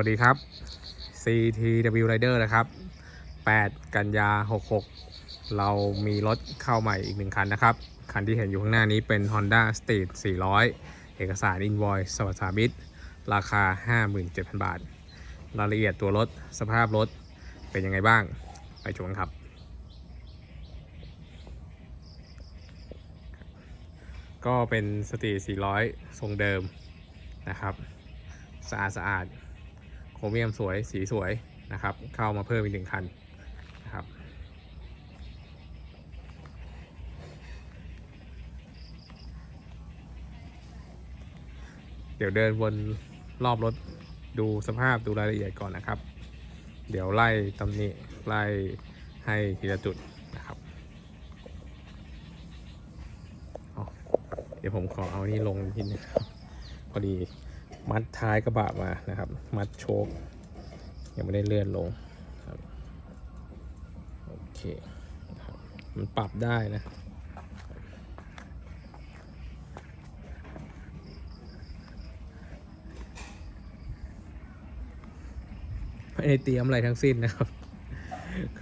วัสดีครับ CTW Rider นะครับ 8 กันยา 66 เรามีรถเข้าใหม่อีกหนึ่งคันนะครับ คันที่เห็นอยู่ข้างหน้านี้เป็น Honda Street 400 เอกสาร Invoice สวัสดิมิตราคา 57,000 บาท รายละเอียดตัวรถ สภาพรถ เป็นยังไงบ้าง ไปชมกันครับ ก็เป็นสตรี400 ทรงเดิมนะครับ สะอาดสะอาด รเมียมสวยสีสวยนะครับ เข้ามาเพิ่มอีกหนึ่งคันนะครับเดี๋ยวเดินวนรอบรถดูสภาพดูรายละเอียดก่อนนะครับ เดี๋ยวไล่ตำหนิไล่ให้ทีละจุดนะครับ เดี๋ยวผมขอเอานี่ลงทีนึงพอดี มัดท้ายกระบะมานะครับ มัดโชคยังไม่ได้เลื่อนลงครับโอเคนะครับมันปรับได้นะไม่ได้เตรียมอะไรทั้งสิ้นนะครับ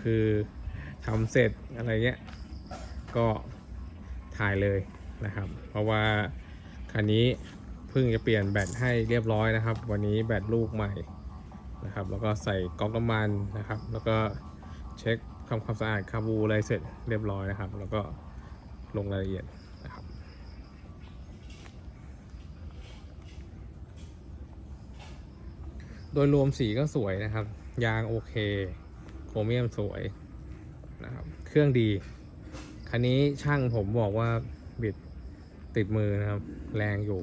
คือทำเสร็จอะไรเงี้ย ก็ถ่ายเลยนะครับ เพราะว่าคันนี้ เพิ่งจะเปลี่ยนแบตให้เรียบร้อยนะครับ วันนี้แบตลูกใหม่นะครับ แล้วก็ใส่ก๊อกน้ำมันนะครับ แล้วก็เช็คทำความสะอาดคาบูอะไรเสร็จเรียบร้อยนะครับ แล้วก็ลงรายละเอียดนะครับโดยรวมสีก็สวยนะครับ ยางโอเคโครเมียมสวยนะครับ เครื่องดี คันนี้ช่างผมบอกว่าบิดติดมือนะครับ แรงอยู่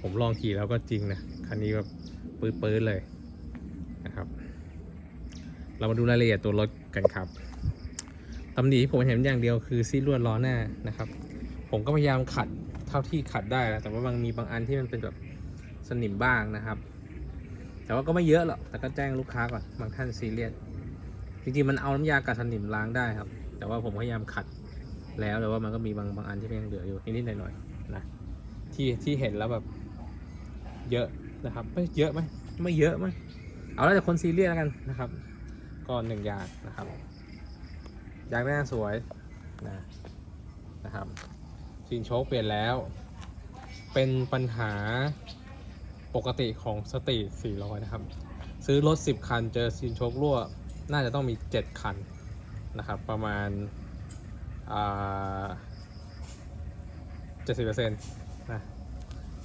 ผมลองขี่แล้วก็จริงนะคันนี้แบบปื้ดๆเลยนะครับ เรามาดูรายละเอียดตัวรถกันครับตำหนิที่ผมเห็นอย่างเดียวคือซี่ลวดล้อหน้านะครับ ผมก็พยายามขัดเท่าที่ขัดได้นะแต่ว่าบางมีบางอันที่มันเป็นแบบสนิมบ้างนะครับ แต่ว่าก็ไม่เยอะหรอกแต่ก็แจ้งลูกค้าก่อนบางท่านซีเรียสจริงๆมันเอาน้ำยากัดสนิมล้างได้ครับ แต่ว่าผมพยายามขัดแล้วแต่ว่ามันก็มีบางบางอันที่มันยังเหลืออยู่นิดๆหน่อยๆนะที่ที่เห็นแล้วแบบ เยอะนะครับไม่เยอะไหมไม่เยอะไหมเอาแล้วแต่คนซีเรียสแล้วกันนะครับก็หนึ่งอย่างนะครับยางหน้าสวยนะนะครับชินโชคเปลี่ยนแล้ว เป็นปัญหาปกติของสตรีท400 นะครับ ซื้อรถ 10 คัน เจอซินโชครั่ว น่าจะต้องมี 7 คันนะครับ ประมาณเจ็ดสิบเปอ่า70%นะ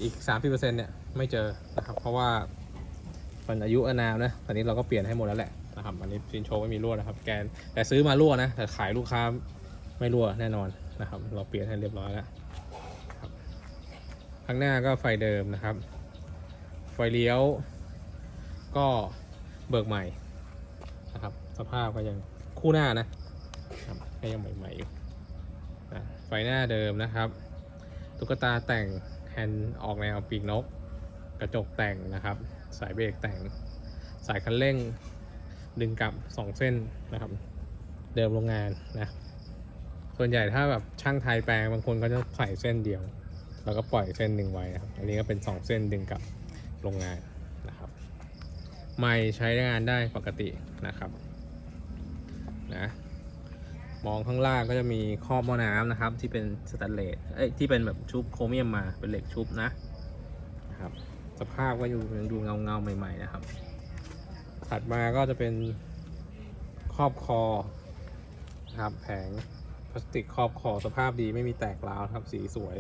อีก30%เนี่ย ไม่เจอนะครับ เพราะว่ามันอายุอานามนะตอนนี้เราก็เปลี่ยนให้หมดแล้วแหละนะครับอันนี้ซินโชไม่มีรั่วนะครับ แกนแต่ซื้อมารั่วนะ แต่ขายลูกค้าไม่รั่วแน่นอนนะครับ เราเปลี่ยนให้เรียบร้อยแล้วครับข้างหน้าก็ไฟเดิมนะครับ ไฟเลี้ยว ก็เบิกใหม่นะครับ สภาพก็ยังคู่หน้านะครับก็ยังใหม่ๆอยู่นะไฟหน้าเดิมนะครับ ตุ๊กตาแต่งแฮนด์ออกแนวปีกนก กระจกแต่งนะครับ สายเบรกแต่ง สายคันเร่ง ดึงกลับ 2 เส้นนะครับ เดิมโรงงานนะส่วนใหญ่ถ้าแบบช่างไทยแปลงบางคนก็จะใส่เส้นเดียว แล้วก็ปล่อยเส้นหนึ่งไว้นะครับ อันนี้ก็เป็น 2 เส้นดึงกลับโรงงานนะครับ ไม่ใช้งานได้ปกตินะครับนะมองข้างล่างก็จะมีครอบหม้อน้ำนะครับ ที่เป็นสแตนเลสเอ้ยที่เป็นแบบชุบโครเมียมมาเป็นเหล็กชุบนะนะครับ สภาพก็อยู่ยังดูเงาเงาๆใหม่ ๆ นะครับ ถัดมาก็จะเป็นครอบคอนะครับแผงพลาสติกครอบคอสภาพดีไม่มีแตกร้าวครับ สีสวย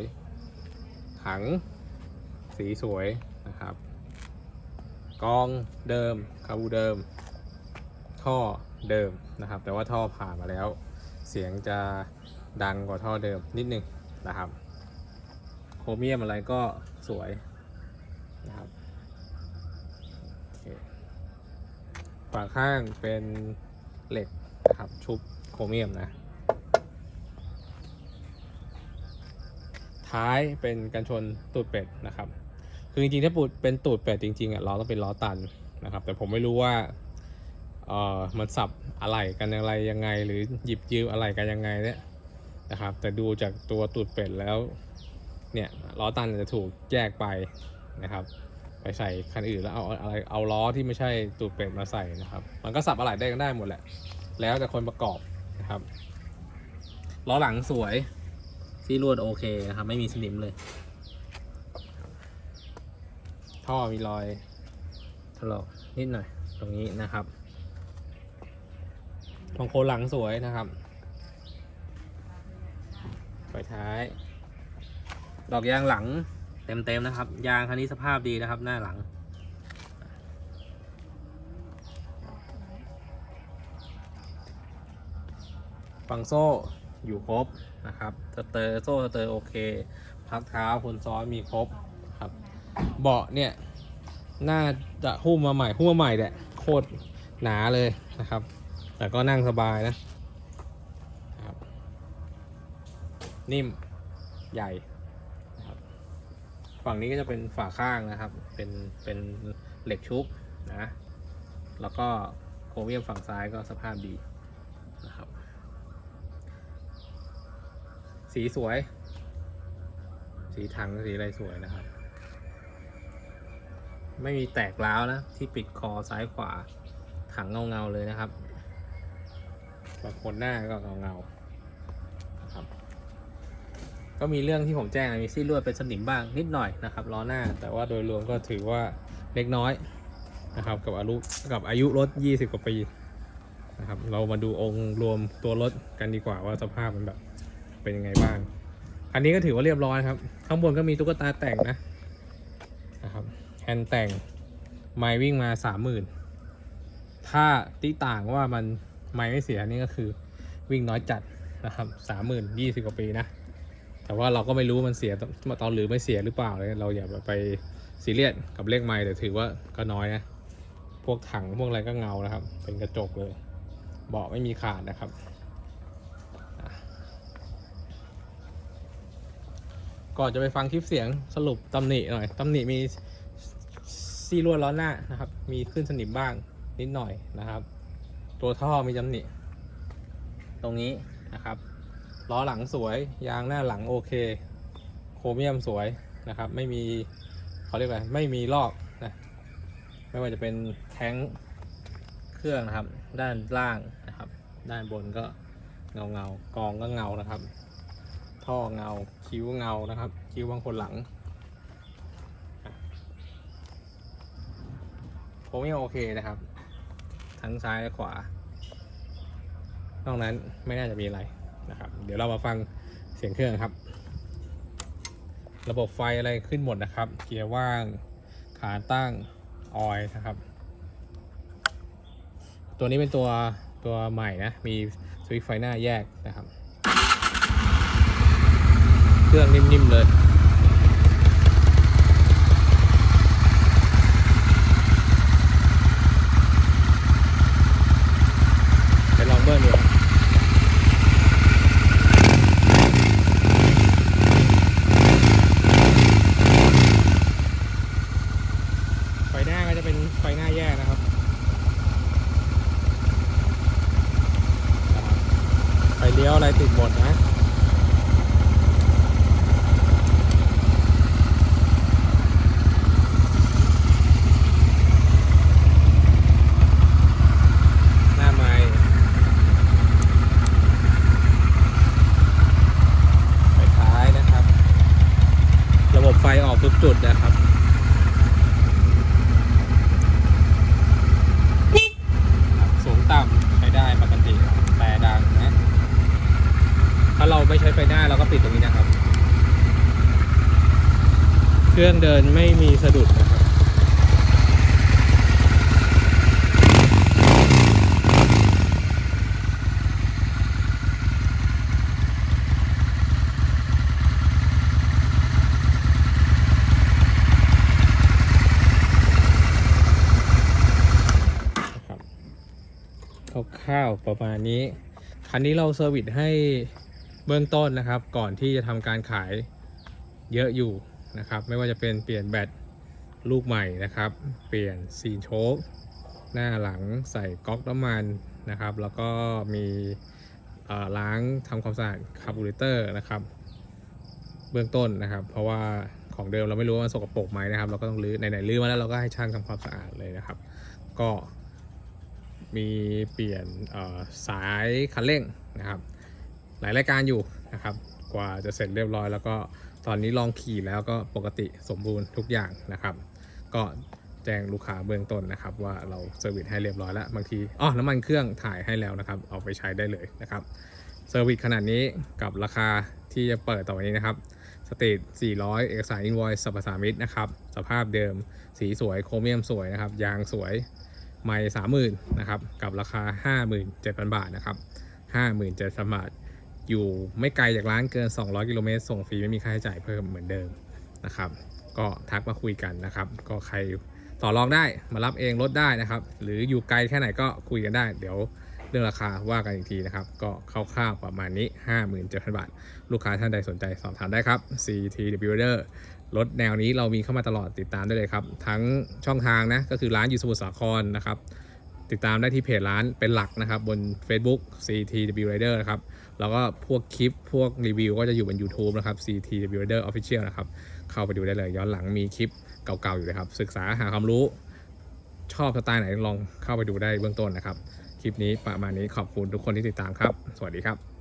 ถัง สีสวยนะครับกองเดิมคาบูเดิม ท่อเดิมนะครับ แต่ว่าท่อผ่านมาแล้ว เสียงจะดังกว่าท่อเดิมนิดนึงนะครับโครเมียมอะไรก็สวย นะครับฝาข้างเป็นเหล็กนะครับชุบโครเมียมนะท้ายเป็นกันชนตูดเป็ดนะครับ คือจริงๆถ้าปูดเป็นตูดเป็ดจริงๆอะล้อต้องเป็นล้อตันนะครับ แต่ผมไม่รู้ว่าเออมันสับอะไรกันอะไรยังไง หรือหยิบยืมอะไรกันยังไงเนี่ยนะครับ แต่ดูจากตัวตูดเป็ดแล้วเนี่ยล้อตันจะถูกแยกไป นะครับ ไปใส่คันอื่นแล้วเอาอะไรเอาล้อที่ไม่ใช่ตูดเป็ดมาใส่นะครับ มันก็สับอะไรได้กันได้หมดแหละ แล้วแต่คนประกอบนะครับล้อหลังสวยที่รวดโอเคนะครับ ไม่มีสนิมเลย ท่อมีรอยถลอกนิดหน่อยตรงนี้นะครับบางโคนหลังสวยนะครับไฟท้าย ดอกยางหลัง เต็มๆนะครับ ยางคันนี้สภาพดีนะครับ หน้าหลัง ฝั่งโซ่อยู่ครบนะครับสเตอร์โซ่สเตอร์โอเค พักเท้าคนซ้อนมีครบครับ เบาะเนี่ยน่าจะหุ้มมาใหม่หุ้มมาใหม่แหละโคตรหนาเลยนะครับ แต่ก็นั่งสบายนะนะครับนิ่มใหญ่ ฝั่งนี้ก็จะเป็นฝาข้างนะครับ เป็นเป็นเหล็กชุบนะ แล้วก็โครเมียมฝั่งซ้ายก็สภาพดีนะครับ สีสวย สีถังสีอะไรสวยนะครับ ไม่มีแตกร้าวนะ ที่ปิดคอซ้ายขวาถังเงาเงาเลยนะครับบางคนหน้าก็เงาเงา ก็มีเรื่องที่ผมแจ้งมีซี่ลวเป็นสนิมบ้างนิดหน่อยนะครับล้อหน้า แต่ว่าโดยรวมก็ถือว่าเล็กน้อยนะครับกับอายุกับอายุรถ 20 กว่าปีนะครับเรามาดูองค์รวมตัวรถกันดีกว่าว่าสภาพมันแบบเป็นยังไงบ้างอันนี้ก็ถือว่าเรียบร้อยครับ ข้างบนก็มีตุ๊กตาแต่งนะนะครับแฮนด์แต่งไม้วิ่งมาสามหมื่นถ้าที่ต่างว่ามันไม้ไม่เสียนี่ก็คือวิ่งน้อยจัดนะครับสามหมื่นยี่สิบกว่าปีนะ แต่ว่าเราก็ไม่รู้มันเสียตตอนหรือไม่เสียหรือเปล่าเลยเราอย่าไปซีเรียสกับเลขไม้แต่ถือว่าก็น้อยนะพวกถังพวกอะไรก็เงานะครับ เป็นกระจกเลยเบาะไม่มีขาดนะครับก่อนจะไปฟังคลิปเสียงสรุปตำหนิหน่อยตำหนิมีซี่ลวล้อหน้านะครับ มีขึ้นสนิมบ้างนิดหน่อยนะครับ ตัวท่อมีตำหนิ ตรงนี้นะครับ ล้อหลังสวย ยางหน้าหลังโอเค โครเมียมสวยนะครับ ไม่มีเขาเรียกอะไรไม่มีลอกนะไม่ว่าจะเป็นแท้งเครื่องนะครับ ด้านล่างนะครับ ด้านบนก็เงาเงากองก็เงานะครับ ท่อเงาคิ้วเงานะครับ คิ้วบางคนหลังผมยังโอเคนะครับ ทั้งซ้ายและขวา นอกนั้นไม่น่าจะมีอะไร นะครับ เดี๋ยวเรามาฟังเสียงเครื่องครับ ระบบไฟอะไรขึ้นหมดนะครับ เกียร์ว่าง ขาตั้ง ออยนะครับ ตัวนี้เป็นตัวตัวใหม่นะ มีสวิตช์ไฟหน้าแยกนะครับ เครื่องนิ่มๆเลยไปลองเบิ้ลดูครับไฟหน้าก็จะเป็นไฟหน้าแยกนะครับนะครับ ไฟ เลี้ยวอะไรติดหมดนะหน้าไมไฟท้ายนะครับระบบไฟออกทุกจุดนะครับ สูงต่ำใช้ได้ปกติ แต่ดังนะ ถ้าเราไม่ใช้ไฟหน้าเราก็ปิดตรงนี้นะครับ เครื่องเดินไม่มีสะดุดนะครับนะครับคร่าวๆประมาณนี้ คันนี้เราเซอร์วิสให้เบื้องต้นนะครับ ก่อนที่จะทำการขายเยอะอยู่ นะครับ ไม่ว่าจะเป็นเปลี่ยนแบตลูกใหม่นะครับ เปลี่ยนซีนโชคหน้าหลังใส่ก๊อกน้ำมันนะครับ แล้วก็มีล้างทำความสะอาดคาร์บูเรเตอร์นะครับ เบื้องต้นนะครับ เพราะว่าของเดิมเราไม่รู้ว่ามันสกปรกไหมนะครับ เราก็ต้องรื้อไหนๆรื้อมาแล้วเราก็ให้ช่างทำความสะอาดเลยนะครับ ก็มีเปลี่ยนสายคันเร่งนะครับ หลายรายการอยู่นะครับ กว่าจะเสร็จเรียบร้อยแล้วก็ ตอนนี้ลองขี่แล้วก็ปกติสมบูรณ์ทุกอย่างนะครับ ก็แจ้งลูกค้าเบื้องต้นนะครับ ว่าเราเซอร์วิสให้เรียบร้อยแล้วบางทีอ๋อน้ำมันเครื่องถ่ายให้แล้วนะครับ เอาไปใช้ได้เลยนะครับเซอร์วิสขนาดนี้กับราคาที่จะเปิดต่อไปนี้นะครับสเตท400 เอกสารอินวอยซ์สัพสามิตนะครับ สภาพเดิม สีสวย โครเมียมสวยนะครับ ยางสวย ไม่สามหมื่นนะครับ กับราคา 57,000 บาทนะครับ 57,000 บาท อยู่ไม่ไกลจากร้านเกิน 200 กิโลเมตรส่งฟรีไม่มีค่าใช้จ่ายเพิ่มเหมือนเดิมนะครับ ก็ทักมาคุยกันนะครับ ก็ใครต่อรองได้มารับเองลดได้นะครับ หรืออยู่ไกลแค่ไหนก็คุยกันได้ เดี๋ยวเรื่องราคาว่ากันอีกทีนะครับ ก็คร่าวๆประมาณนี้ 57,000 บาท ลูกค้าท่านใดสนใจสอบถามได้ครับ CTW Builder รถแนวนี้เรามีเข้ามาตลอดติดตามได้เลยครับ ทั้งช่องทางนะก็คือร้านอยู่สมุทรสาครนะครับ ติดตามได้ที่เพจร้านเป็นหลักนะครับ บน Facebook CTW Rider นะครับ แล้วก็พวกคลิปพวกรีวิวก็จะอยู่บน YouTube นะครับ CT Builder Official นะครับ เข้าไปดูได้เลยย้อนหลังมีคลิปเก่าๆอยู่เลยครับ ศึกษาหาความรู้ ชอบสไตล์ไหนลองเข้าไปดูได้เบื้องต้นนะครับ คลิปนี้ประมาณนี้ขอบคุณทุกคนที่ติดตามครับ สวัสดีครับ